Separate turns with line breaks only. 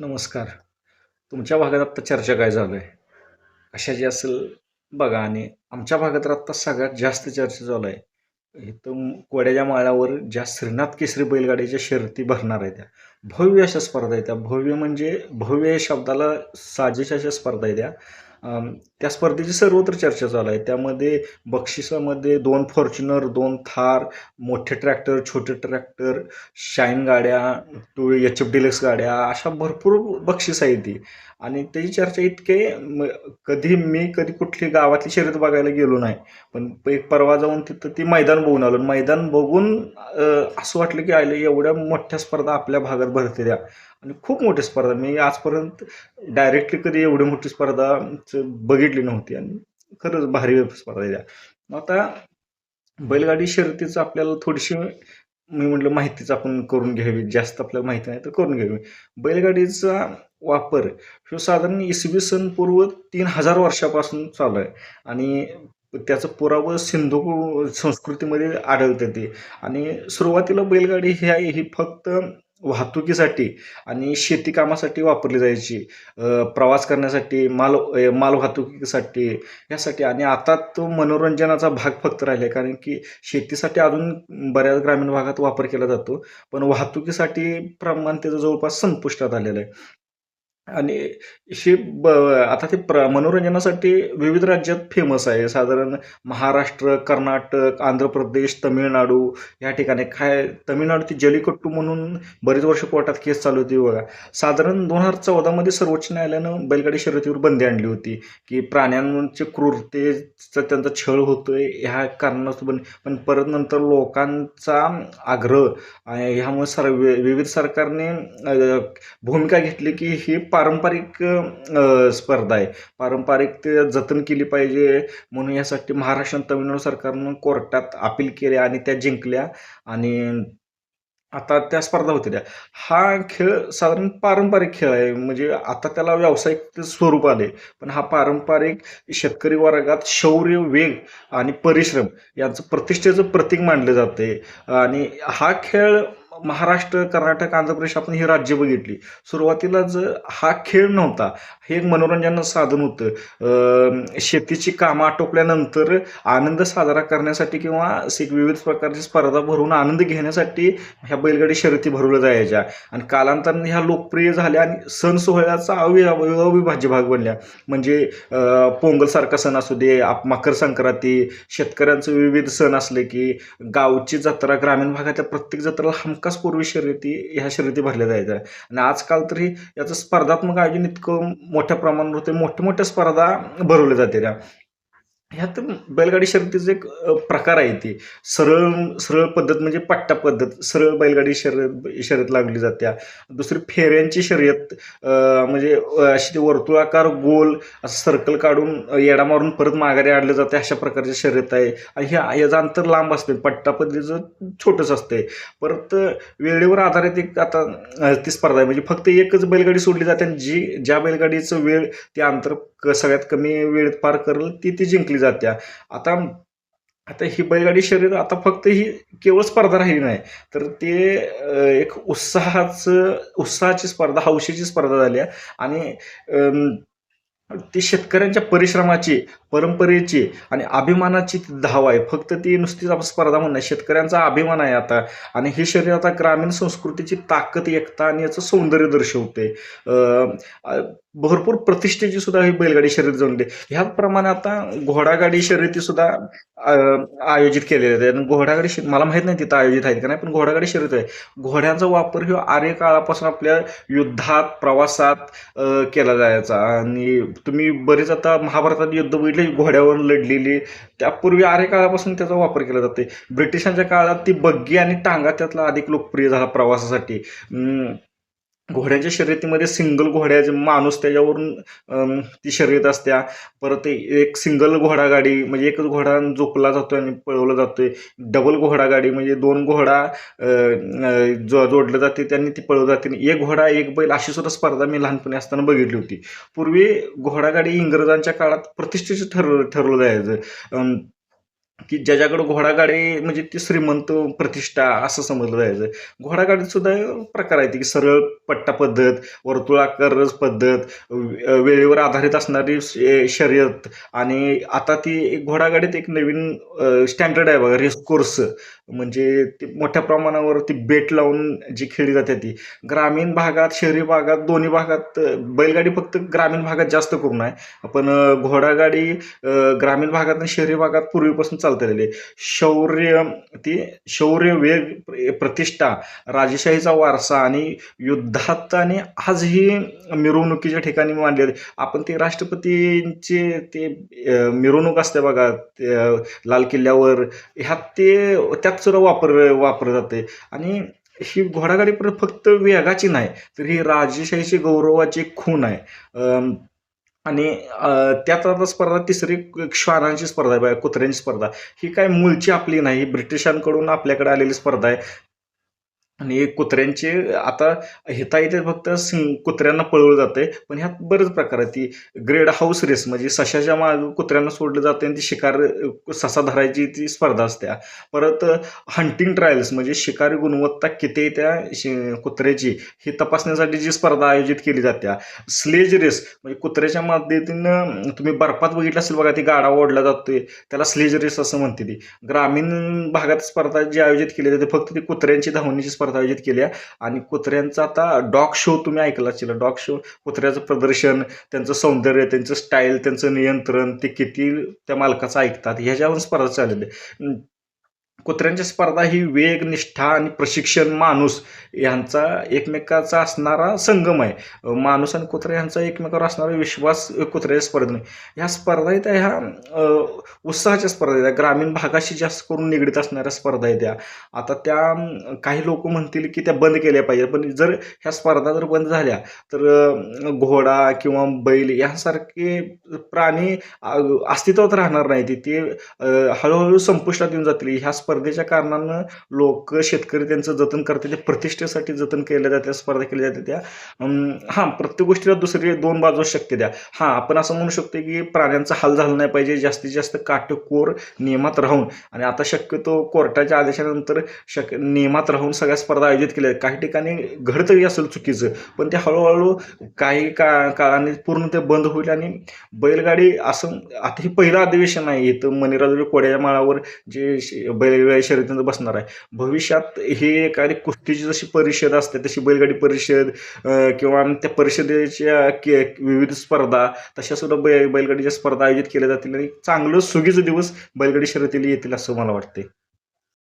नमस्कार. तुमच्या भागात आत्ता चर्चा काय चालू आहे? अशा जी असेल बघा आणि आमच्या भागात आत्ता सगळ्यात जास्त चर्चा चालू आहे. इथं कोड्याच्या माळ्यावर ज्या श्रीनाथ केसरी बैलगाडीच्या शर्ती भरणार आहे त्या भव्य अशा स्पर्धा आहेत त्या. भव्य म्हणजे भव्य शब्दाला साजेश अशा स्पर्धा आहेत त्या. त्या स्पर्धेची सर्वत्र चर्चा चालू आहे. त्यामध्ये बक्षिसामध्ये दोन फॉर्च्युनर दोन थार मोठे ट्रॅक्टर छोटे ट्रॅक्टर शाईन गाड्या टू एच एफ डिलक्स गाड्या अशा भरपूर बक्षीस आहे ती. आणि त्याची चर्चा इतके म- कधी मी कधी कुठली गावातली शर्यत बघायला गेलो नाही पण एक परवा जाऊन तिथं ती मैदान बघून आलो. आणि मैदान बघून असं वाटलं की आले एवढ्या मोठ्या स्पर्धा आपल्या भागात भरते द्या आणि खूप मोठी स्पर्धा. मी आजपर्यंत डायरेक्टली कधी एवढी मोठी स्पर्धा बघितली नव्हती आणि खरंच भारी स्पर्धा द्या त्या आता बैलगाडी शर्यतीचं आपल्याला थोडीशी मी म्हटलं माहितीच आपण करून घ्यावी जास्त आपल्याला माहिती नाही तर करून घ्यावी. बैलगाडीचा वापर ह्यो साधारण इसवी सन पूर्व तीन हजार वर्षापासून चालू आहे. आणि त्याचं पुरावं सिंधू संस्कृतीमध्ये आढळते ते. आणि सुरुवातीला बैलगाडी ही आहे ही फक्त वाहतुकीसाठी आणि शेती कामासाठी वापरली जायची प्रवास करण्यासाठी माल माल वाहतुकीसाठी यासाठी. आणि आता तो मनोरंजनाचा भाग फक्त राहिला आहे कारण की शेतीसाठी अजून बऱ्याच ग्रामीण भागात वापर केला जातो पण वाहतुकीसाठी प्रमाण त्याचं जवळपास संपुष्टात आलेलं आहे. आणि हे ब आता ते प्र मनोरंजनासाठी विविध राज्यात फेमस आहे. साधारण महाराष्ट्र कर्नाटक आंध्र प्रदेश तमिळनाडू या ठिकाणी. काय तमिळनाडू जलीकट्टू म्हणून बरीच वर्ष कोर्टात केस चालू होती बघा. साधारण दोन हजार चौदामध्ये सर्वोच्च न्यायालयानं बैलगाडी शर्यतीवर बंदी आणली होती की प्राण्यांचे क्रूरतेचा त्यांचा छळ होतोय ह्या कारणास्तव पण पण परत नंतर लोकांचा आग्रह ह्यामुळे सर वि- विविध सरकारने भूमिका घेतली की ही पारंपरिक स्पर्धा आहे. पारंपरिक ते जतन केली पाहिजे म्हणून यासाठी महाराष्ट्र आणि तमिळनाडू सरकारनं कोर्टात अपील केले आणि त्या जिंकल्या आणि आता त्या स्पर्धा होत्या त्या. हा खेळ साधारण पारंपरिक खेळ आहे. म्हणजे आता त्याला व्यावसायिक स्वरूप आले पण हा पारंपरिक शेतकरी वर्गात शौर्य वेग आणि परिश्रम यांचं प्रतिष्ठेचं प्रतीक मानलं जाते आणि हा खेळ महाराष्ट्र कर्नाटक आंध्र प्रदेश आपण ही राज्य बघितली. सुरुवातीला जर हा खेळ नव्हता. हे एक मनोरंजनाचं साधन होतं. शेतीची कामं आटोपल्यानंतर आनंद साजरा करण्यासाठी किंवा एक विविध प्रकारची स्पर्धा भरून आनंद घेण्यासाठी ह्या बैलगाडी शर्यती भरवल्या जायच्या. आणि कालांतराने ह्या लोकप्रिय झाल्या आणि सण सोहळ्याचा अवि अविभाज्य भाग बनल्या. म्हणजे पोंगलसारखा सण असू दे आप मकर संक्रांती शेतकऱ्यांचे विविध सण असले की गावची जत्रा ग्रामीण भागातल्या प्रत्येक जत्रेला पूर्वी शर्यती ह्या शर्यती भरल्या जायच्या. आणि आजकाल तरी याचं स्पर्धात्मक आयोजन इतकं मोठ्या प्रमाणावर होते मोठ्या मोठ्या स्पर्धा भरवल्या जाते त्या ह्यात बैलगाडी शर्यतीचे एक प्रकार आहे ती. सरळ सरळ पद्धत म्हणजे पट्टा पद्धत. सरळ बैलगाडी शर्यत शर्यत लागली जात्या. दुसरी फेऱ्यांची शर्यत म्हणजे अशी ते वर्तुळाकार गोल असं सर्कल काढून येडा मारून परत माघारी आणलं जाते अशा प्रकारची शर्यत आहे. आणि ह्या याचं अंतर लांब असते. पट्टा पद्धतीचं छोटंच असतंय. परत वेळेवर आधारित एक आता ती स्पर्धा आहे. म्हणजे फक्त एकच बैलगाडी सोडली जाते आणि जी ज्या बैलगाडीचं वेळ ते अंतर क सगळ्यात कमी वेळेत पार करेल ती ती जिंकली जाते आता आता ही बैलगाडी शर्यत आता फक्त ही केवळ स्पर्धा राहिली नाही तर ते एक उत्साहाचं उत्साहाची स्पर्धा हौशीची स्पर्धा झाली आहे. आणि ती शेतकऱ्यांच्या परिश्रमाची परंपरेची आणि अभिमानाची ती धाव आहे. फक्त ती नुसतीच आपण स्पर्धा म्हणणं शेतकऱ्यांचा अभिमान आहे आता. आणि ही शरीर आता ग्रामीण संस्कृतीची ताकद एकता आणि याचं सौंदर्य दर्शवते. भरपूर प्रतिष्ठेची सुद्धा ही बैलगाडी शर्यत जमली ह्याचप्रमाणे आता घोडागाडी शर्यती सुद्धा आयोजित केलेल्या आहेत. आणि घोडागाडी मला माहीत नाही तिथं आयोजित आहेत का नाही पण घोडागाडी शर्यत आहे. घोड्यांचा वापर ह्यो आर्य काळापासून आपल्या युद्धात प्रवासात केला जायचा. आणि तुम्ही बरेच आता महाभारतात युद्ध बघितले घोड्यावर लढलेली त्यापूर्वी आर्य काळापासून त्याचा वापर केला जाते. ब्रिटिशांच्या काळात ती बग्गी आणि टांगा त्यातला अधिक लोकप्रिय झाला प्रवासासाठी. घोड्यांच्या शर्यतीमध्ये सिंगल घोड्याचे माणूस त्याच्यावरून ती शर्यत असत्या परत एक सिंगल घोडागाडी म्हणजे एकच घोडा झोपला जातोय आणि पळवला जातोय. डबल घोडागाडी म्हणजे दोन घोडा जो जोडलं जाते त्यांनी ती पळवली जाते. आणि एक घोडा एक बैल अशी सुद्धा स्पर्धा मी लहानपणी असताना बघितली होती. पूर्वी घोडागाडी इंग्रजांच्या काळात प्रतिष्ठेचं ठरव ठरवलं जायचं. की ज्याच्याकडं घोडागाडी म्हणजे ती श्रीमंत प्रतिष्ठा असं समजलं जायचं. घोडागाडीत सुद्धा प्रकार आहेत की सरळ पट्टा पद्धत वर्तुळाकार पद्धत वेळेवर आधारित असणारी श- शर्यत आणि आता ती एक घोडागाडीत एक नवीन स्टँडर्ड आहे बघा रेस कोर्स. म्हणजे ती मोठ्या प्रमाणावर ती बेट लावून जी खेळली जाते ती. ग्रामीण भागात शहरी भागात दोन्ही भागात बैलगाडी फक्त ग्रामीण भागात जास्त करून आहे. पण घोडागाडी ग्रामीण भागात आणि शहरी भागात पूर्वीपासून चालत. आलेली शौर्य ती शौर्य वेग प्रतिष्ठा राजेशाहीचा वारसा आणि युद्धात आणि आजही मिरवणुकीच्या ठिकाणी मांडले आपण ते राष्ट्रपतींचे ते मिरवणूक असते बघा लाल किल्ल्यावर ह्यात ते त्यात सुद्धा वापर वापरलं जाते. आणि ही घोडागाडी फक्त वेगाची नाही तर ही राजेशाहीची गौरवाची खूण आहे. आणि त्यात आता स्पर्धा तिसरी श्वानांची स्पर्धा आहे बघा, कुत्र्यांची स्पर्धा. ही काय मूळची आपली नाही ब्रिटिशांकडून आपल्याकडे आलेली स्पर्धा आहे. आणि कुत्र्यांचे आता हिता इथे फक्त सिंग कुत्र्यांना पळवलं जाते पण ह्यात बरेच प्रकार आहेत. ती ग्रेड हाऊस रेस म्हणजे सशाच्या माग कुत्र्यांना सोडलं जाते आणि ती शिकार ससा धरायची ती स्पर्धा असते परत हंटिंग ट्रायल्स म्हणजे शिकारी गुणवत्ता किती आहे त्या शि- कुत्र्याची ही तपासण्यासाठी जी स्पर्धा आयोजित केली जाते स्लेज रेस म्हणजे कुत्र्याच्या मदतीनं तुम्ही बर्फात बघितलं असेल बघा ती गाडा ओढला जातोय. त्याला स्लेज रेस असं म्हणते ती. ग्रामीण भागात स्पर्धा जी आयोजित केली जाते फक्त ती कुत्र्यांची धावण्याची स्पर्धा आयोजित केल्या. आणि कुत्र्यांचा आता डॉग शो तुम्ही ऐकला असेल. डॉग शो कुत्र्याचं प्रदर्शन त्यांचं सौंदर्य त्यांचं स्टाईल त्यांचं नियंत्रण ते किती त्या मालकाचं ऐकतात ह्याच्यावर स्पर्धा चाललेली कुत्र्यांची स्पर्धा ही वेग निष्ठा आणि प्रशिक्षण माणूस यांचा एकमेकाचा असणारा संगम आहे. माणूस आणि कुत्रा यांचा एकमेकावर असणारा विश्वास कुत्र्याच्या स्पर्धेने ह्या स्पर्धा येत्या ह्या उत्साहाच्या स्पर्धा येत्या ग्रामीण भागाशी जास्त करून निगडीत असणाऱ्या स्पर्धा आहेत त्या आता त्या काही लोक म्हणतील की त्या बंद केल्या पाहिजे पण जर ह्या स्पर्धा जर बंद झाल्या तर घोडा किंवा बैल यासारखे प्राणी अस्तित्वात राहणार नाही ते हळूहळू संपुष्टात येऊन जातील. ह्या स्पर्धेच्या कारणानं लोक शेतकरी त्यांचं जतन करते ते प्रतिष्ठेसाठी जतन केल्या जाते स्पर्धा केल्या जाते त्या. हां प्रत्येक गोष्टीला दुसरी दोन बाजू शक्य द्या हां आपण असं म्हणू शकतो की प्राण्यांचा हाल झाला नाही पाहिजे जास्तीत जास्त काटेकोर नियमात राहून. आणि आता शक्यतो कोर्टाच्या आदेशानंतर शक नियमात राहून सगळ्या स्पर्धा आयोजित केल्या आहेत. काही ठिकाणी घडतही असेल चुकीचं पण ते हळूहळू काही का काळाने पूर्ण ते बंद होईल आणि बैलगाडी असं आता हे पहिलं अधिवेशन आहे. इथं मणिराजुरी कोड्याच्या माळावर जे बैल वेगवेगळ्या शर्यतींचं बसणार आहे. भविष्यात हे एखादी कुस्तीची जशी परिषद असते तशी बैलगाडी परिषद किंवा त्या परिषदेच्या के विविध स्पर्धा तशा सुद्धा बै बैलगाडीच्या स्पर्धा आयोजित केल्या जातील आणि चांगलं सुगीचं दिवस बैलगाडी शर्यतीला येतील असं मला वाटते